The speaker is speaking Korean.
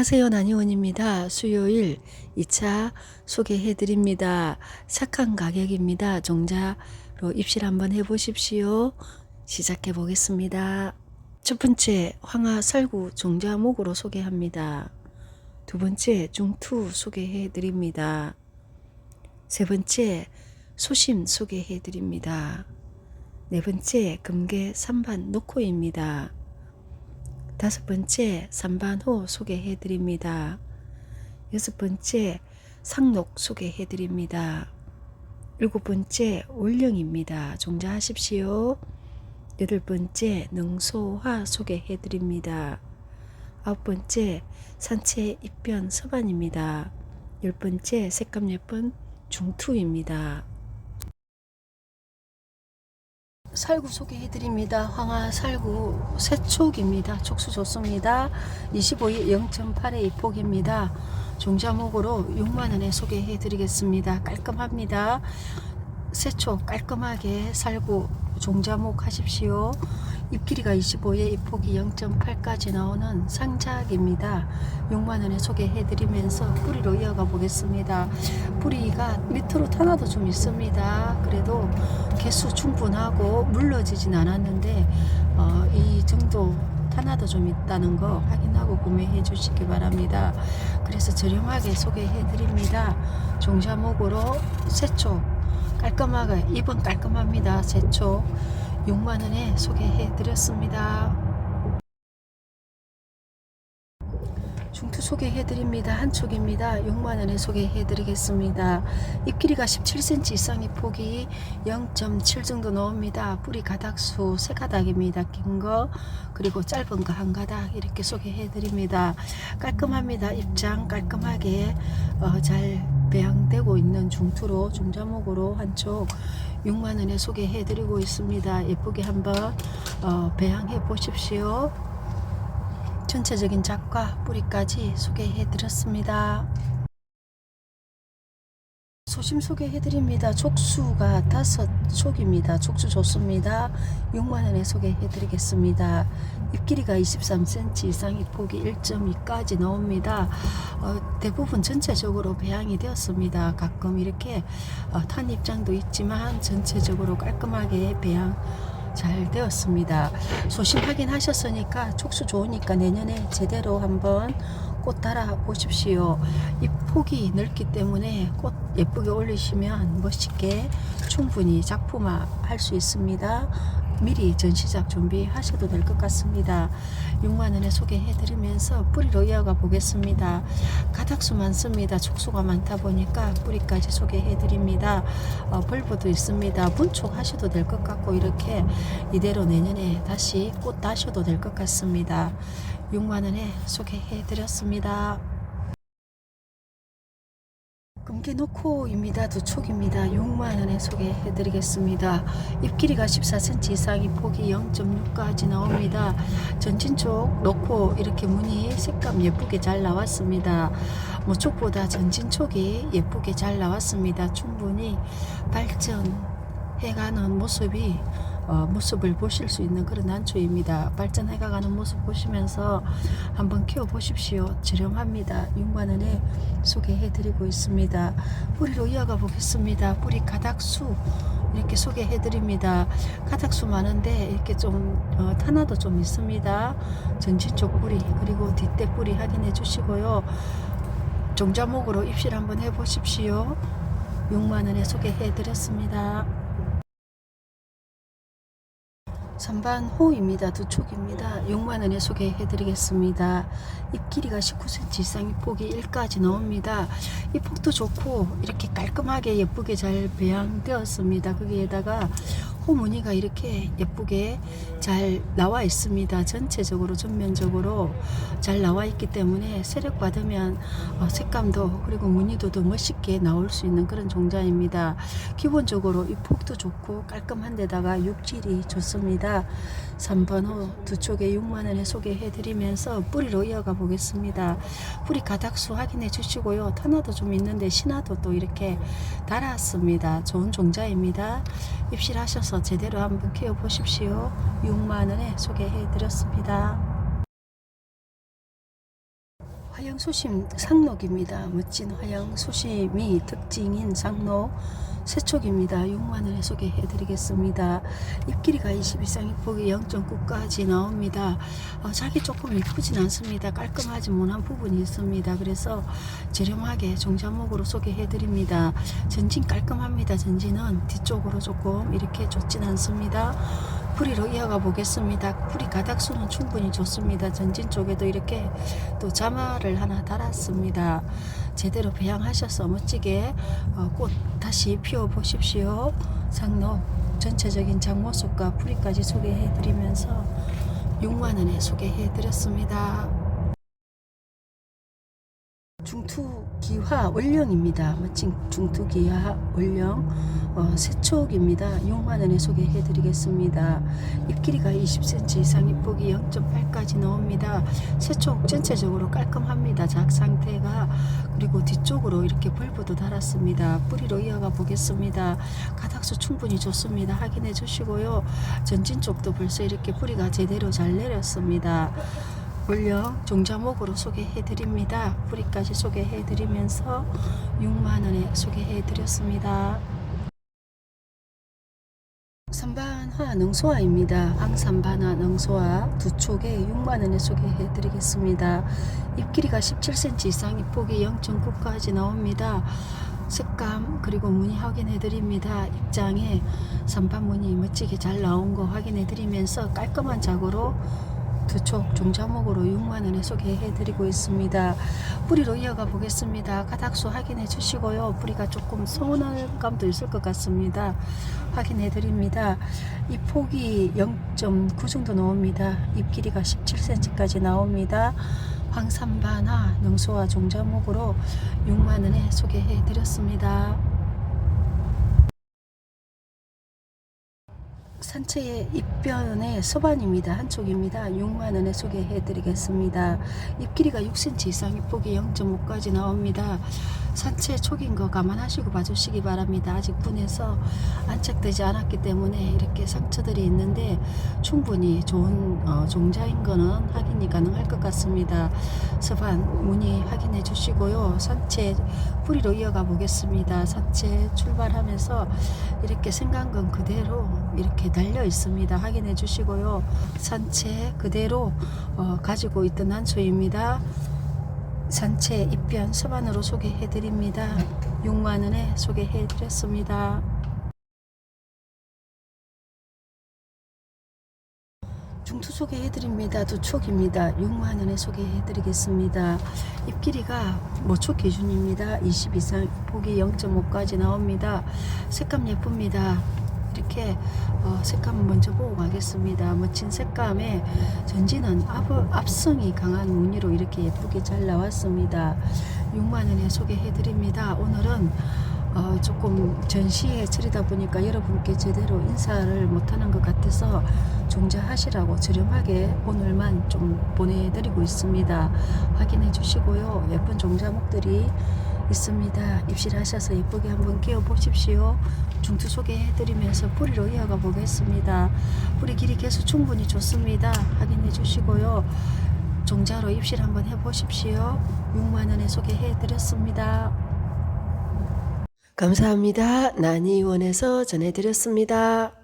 안녕하세요. 나니원입니다. 수요일 2차 소개해 드립니다. 착한 가격입니다. 종자로 입실 한번 해 보십시오. 시작해 보겠습니다. 첫 번째 황하 설구 종자목으로 소개합니다. 두 번째 중투 소개해 드립니다. 세 번째 소심 소개해 드립니다. 네 번째 금계 3반 노코입니다. 다섯 번째 삼반호 소개해 드립니다. 여섯 번째 상록 소개해 드립니다. 일곱 번째 올령입니다. 종자하십시오. 여덟 번째 능소화 소개해 드립니다. 아홉 번째 산채 입변 서반입니다. 열 번째 색감 예쁜 중투입니다. 살구 소개해드립니다. 황하 살구 새촉입니다. 촉수 좋습니다. 25일 0.8의 입폭입니다. 종자목으로 6만원에 소개해드리겠습니다. 깔끔합니다. 새촉 깔끔하게 살구 종자목 하십시오. 입길이가 25에 입폭이 0.8까지 나오는 상작입니다. 6만원에 소개해드리면서 뿌리로 이어가 보겠습니다. 뿌리가 밑으로 타나도 좀 있습니다. 그래도 개수 충분하고 물러지진 않았는데 어, 이 정도 타나도 좀 있다는 거 확인하고 구매해 주시기 바랍니다. 그래서 저렴하게 소개해 드립니다. 종자목으로 새초 깔끔하게 입은 깔끔합니다. 새초 6만 원에 소개해 드렸습니다. 중투 소개해 드립니다. 한 촉입니다. 6만 원에 소개해 드리겠습니다. 잎 길이가 17cm 이상의 폭이 0.7 정도 나옵니다. 뿌리 가닥수 세 가닥입니다. 긴 거 그리고 짧은 거 한 가닥 이렇게 소개해 드립니다. 깔끔합니다. 입장 깔끔하게 어, 잘 배양되고 있는 중투로 중자목으로 한쪽 6만 원에 소개해 드리고 있습니다. 예쁘게 한번 어, 배양해 보십시오. 전체적인 작과 뿌리까지 소개해 드렸습니다. 소심 소개해 드립니다. 촉수가 다섯 촉입니다. 촉수 좋습니다. 6만 원에 소개해 드리겠습니다. 잎 길이가 23cm 이상 잎 폭이 1.2까지 나옵니다. 어, 대부분 전체적으로 배양이 되었습니다. 가끔 이렇게 어, 탄 입장도 있지만 전체적으로 깔끔하게 배양 잘 되었습니다. 소심 확인하셨으니까 촉수 좋으니까 내년에 제대로 한번 꽃 달아 보십시오. 이 폭이 넓기 때문에 꽃 예쁘게 올리시면 멋있게 충분히 작품화 할 수 있습니다. 미리 전시작 준비하셔도 될 것 같습니다. 6만원에 소개해 드리면서 뿌리로 이어가 보겠습니다. 가닥수 많습니다. 촉수가 많다 보니까 뿌리까지 소개해 드립니다. 어, 벌브도 있습니다. 분촉 하셔도 될 것 같고 이렇게 이대로 내년에 다시 꽃 다셔도 될 것 같습니다. 6만원에 소개해 드렸습니다. 금계 노코입니다. 두 촉입니다. 6만원에 소개해 드리겠습니다. 잎 길이가 14cm 이상이 폭이 0.6까지 나옵니다. 전진 쪽 놓고 이렇게 무늬 색감 예쁘게 잘 나왔습니다. 모촉보다 전진 촉이 예쁘게 잘 나왔습니다. 충분히 발전해가는 모습이 어, 모습을 보실 수 있는 그런 난초입니다. 발전해가는 모습 보시면서 한번 키워 보십시오. 저렴합니다. 6만원에 소개해드리고 있습니다. 뿌리로 이어가 보겠습니다. 뿌리 가닥수 이렇게 소개해드립니다. 가닥수 많은데 이렇게 좀 어, 탄화도 좀 있습니다. 전진 쪽 뿌리 그리고 뒷대 뿌리 확인해 주시고요. 종자목으로 입실 한번 해보십시오. 6만원에 소개해드렸습니다. 선반 호입니다. 두 촉입니다. 6만원에 소개해 드리겠습니다. 잎 길이가 19cm 이상 잎 폭이 1까지 나옵니다. 잎 폭도 좋고 이렇게 깔끔하게 예쁘게 잘 배양되었습니다. 거기에다가 호 무늬가 이렇게 예쁘게 잘 나와 있습니다. 전체적으로 전면적으로 잘 나와 있기 때문에 세력 받으면 어, 색감도 그리고 무늬도 더 멋있게 나올 수 있는 그런 종자입니다. 기본적으로 이 폭도 좋고 깔끔한 데다가 육질이 좋습니다. 3번 호 두 쪽에 6만원에 소개해 드리면서 뿌리로 이어가 보겠습니다. 뿌리 가닥수 확인해 주시고요. 터너도 좀 있는데 신화도 또 이렇게 달았습니다. 좋은 종자입니다. 입실하셔서 제대로 한번 키워 보십시오. 6만원에 소개해 드렸습니다. 화양 수심 상록입니다. 멋진 화양 수심이 특징인 상록 세촉입니다. 6만 원에 소개해 드리겠습니다. 입길이가 20 이상 입폭이 0.9까지 나옵니다. 어, 자기 조금 이쁘진 않습니다. 깔끔하지 못한 부분이 있습니다. 그래서 저렴하게 종자목으로 소개해 드립니다. 전진 깔끔합니다. 전진은 뒤쪽으로 조금 이렇게 좋진 않습니다. 뿌리로 이어가 보겠습니다. 뿌리 가닥수는 충분히 좋습니다. 전진 쪽에도 이렇게 또 자마를 하나 달았습니다. 제대로 배양하셔서 멋지게 어, 꽃 다시 피워 보십시오. 상록 전체적인 장모습과 뿌리까지 소개해 드리면서 6만 원에 소개해 드렸습니다. 중투기화 원령입니다. 멋진 중투기화 원령 어, 세촉입니다. 6만 원에 소개해 드리겠습니다. 입길이가 20cm 이상 입폭이 0.8까지 나옵니다. 세촉 전체적으로 깔끔합니다. 작 상태가 그리고 뒤쪽으로 이렇게 벌브도 달았습니다. 뿌리로 이어가 보겠습니다. 가닥수 충분히 좋습니다. 확인해 주시고요. 전진 쪽도 벌써 이렇게 뿌리가 제대로 잘 내렸습니다. 원령 종자목으로 소개해 드립니다. 뿌리까지 소개해 드리면서 6만 원에 소개해 드렸습니다. 삼반화 능소화입니다. 앙삼반화 능소화 두 촉에 6만 원에 소개해 드리겠습니다. 입길이가 17cm 이상 입폭이 0.9까지 나옵니다. 색감 그리고 무늬 확인해 드립니다. 입장에 삼반 무늬 멋지게 잘 나온 거 확인해 드리면서 깔끔한 작으로 두촉 종자목으로 6만 원에 소개해 드리고 있습니다. 뿌리로 이어가 보겠습니다. 가닥수 확인해 주시고요. 뿌리가 조금 서운한 감도 있을 것 같습니다. 확인해 드립니다. 이 폭이 0.9 정도 나옵니다. 잎 길이가 17cm까지 나옵니다. 황산반화 능소화 종자목으로 6만 원에 소개해 드렸습니다. 산채의 입변의 서반입니다. 한쪽입니다. 6만 원에 소개해 드리겠습니다. 잎 길이가 6cm 이상 잎폭이 0.5까지 나옵니다. 산채 촉인 거 감안하시고 봐주시기 바랍니다. 아직 분해서 안착되지 않았기 때문에 이렇게 상처들이 있는데 충분히 좋은 어, 종자인 거는 확인이 가능할 것 같습니다. 서반 무늬 확인해 주시고요. 산채 뿌리로 이어가 보겠습니다. 산채 출발하면서 이렇게 생강근 그대로 이렇게 달려 있습니다. 확인해 주시고요. 산채 그대로 어, 가지고 있던 한초입니다. 산채 입변 서반으로 소개해 드립니다. 6만 원에 소개해 드렸습니다. 중투 소개해 드립니다. 두 촉입니다. 6만 원에 소개해 드리겠습니다. 입 길이가 모촉 기준입니다. 20 이상 폭이 0.5까지 나옵니다. 색감 예쁩니다. 이렇게 어, 색감 먼저 보고 가겠습니다. 멋진 색감에 전지는 앞, 앞성이 강한 무늬로 이렇게 예쁘게 잘 나왔습니다. 6만 원에 소개해 드립니다. 오늘은 어, 조금 전시에 처리다 보니까 여러분께 제대로 인사를 못하는 것 같아서 종자하시라고 저렴하게 오늘만 좀 보내드리고 있습니다. 확인해 주시고요. 예쁜 종자목들이 있습니다. 입실하셔서 예쁘게 한번 끼워 보십시오. 중투 소개해 드리면서 뿌리로 이어가 보겠습니다. 뿌리 길이 개수 충분히 좋습니다. 확인해 주시고요. 종자로 입실 한번 해 보십시오. 6만 원에 소개해 드렸습니다. 감사합니다. 난이원에서 전해드렸습니다.